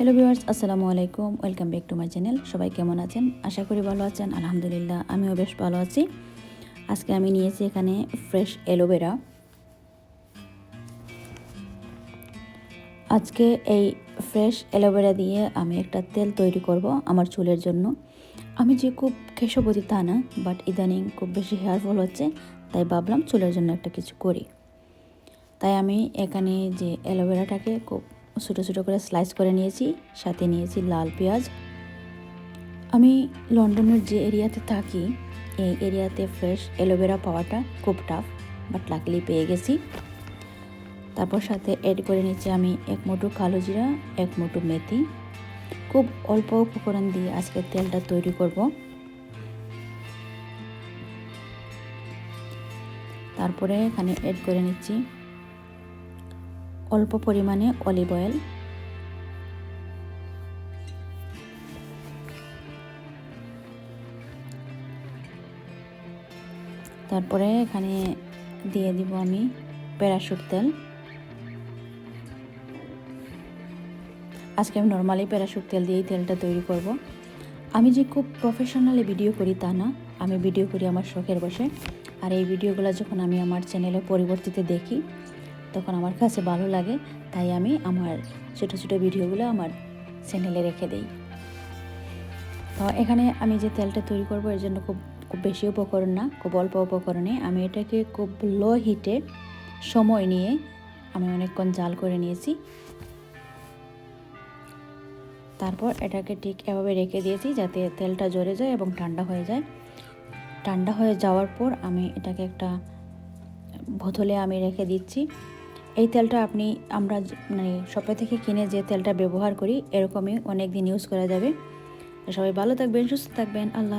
Hello viewers আসসালামু আলাইকুম। Welcome back to my channel সবাই কেমন আছেন? আশা করি ভালো আছেন। আলহামদুলিল্লাহ, আমিও বেশ ভালো আছি। আজকে আমি নিয়েছি এখানে ফ্রেশ অ্যালোভেরা। আজকে এই ফ্রেশ অ্যালোভেরা দিয়ে আমি একটা তেল তৈরি করব আমার চুলের জন্য। আমি যে খুব কেশবতী তা না বাট ইদানিং খুব বেশি হেয়ার ফল হচ্ছে, তাই ভাবলাম চুলের জন্য একটা কিছু করি। তাই আমি এখানে যে অ্যালোভেরাটাকে খুব ছোটো ছোটো করে স্লাইস করে নিয়েছি, সাথে নিয়েছি লাল পেঁয়াজ। আমি লন্ডনের যে এরিয়াতে থাকি, এই এরিয়াতে ফ্রেশ অ্যালোভেরা পাওয়াটা খুব টাফ বাট লাকলি পেয়ে গেছি। তারপর সাথে অ্যাড করে নিচ্ছি আমি এক মুঠো কালো জিরা, এক মুঠো মেথি। খুব অল্প উপকরণ দিয়ে আজকে তেলটা তৈরি করব। তারপরে এখানে অ্যাড করে নিচ্ছি অল্প পরিমাণে অলিভ অয়েল। তারপরে এখানে দিয়ে দিব আমি প্যারাশুট তেল। আজকে আমি নর্মালি প্যারাশুট তেল দিয়েই তেলটা তৈরি করব। আমি যে খুব প্রফেশনালি ভিডিও করি তা না। আমি ভিডিও করি আমার শখের বসে আর এই ভিডিওগুলো যখন আমি আমার চ্যানেলে পরিবর্তিতে দেখি তখন আমার কাছে ভালো লাগে, তাই আমি আমার ছোটো ছোটো ভিডিওগুলো আমার চ্যানেলে রেখে দিই। তো এখানে আমি যে তেলটা তৈরি করব, এর জন্য খুব খুব বেশি উপকরণ না, খুব অল্প উপকরণে। আমি এটাকে খুব লো হিটে সময় নিয়ে আমি অনেকক্ষণ জাল করে নিয়েছি। তারপর এটাকে ঠিক এভাবে রেখে দিয়েছি যাতে তেলটা জ্বরে যায় এবং ঠান্ডা হয়ে যায়। ঠান্ডা হয়ে যাওয়ার পর আমি এটাকে একটা বোতলে আমি রেখে দিচ্ছি। এই তেলটা আপনি, আমরা মানে শপে থেকে কিনে যে তেলটা ব্যবহার করি, এরকমই অনেক দিন ইউজ করা যাবে। সবাই ভালো থাকবেন, সুস্থ থাকবেন, আল্লাহ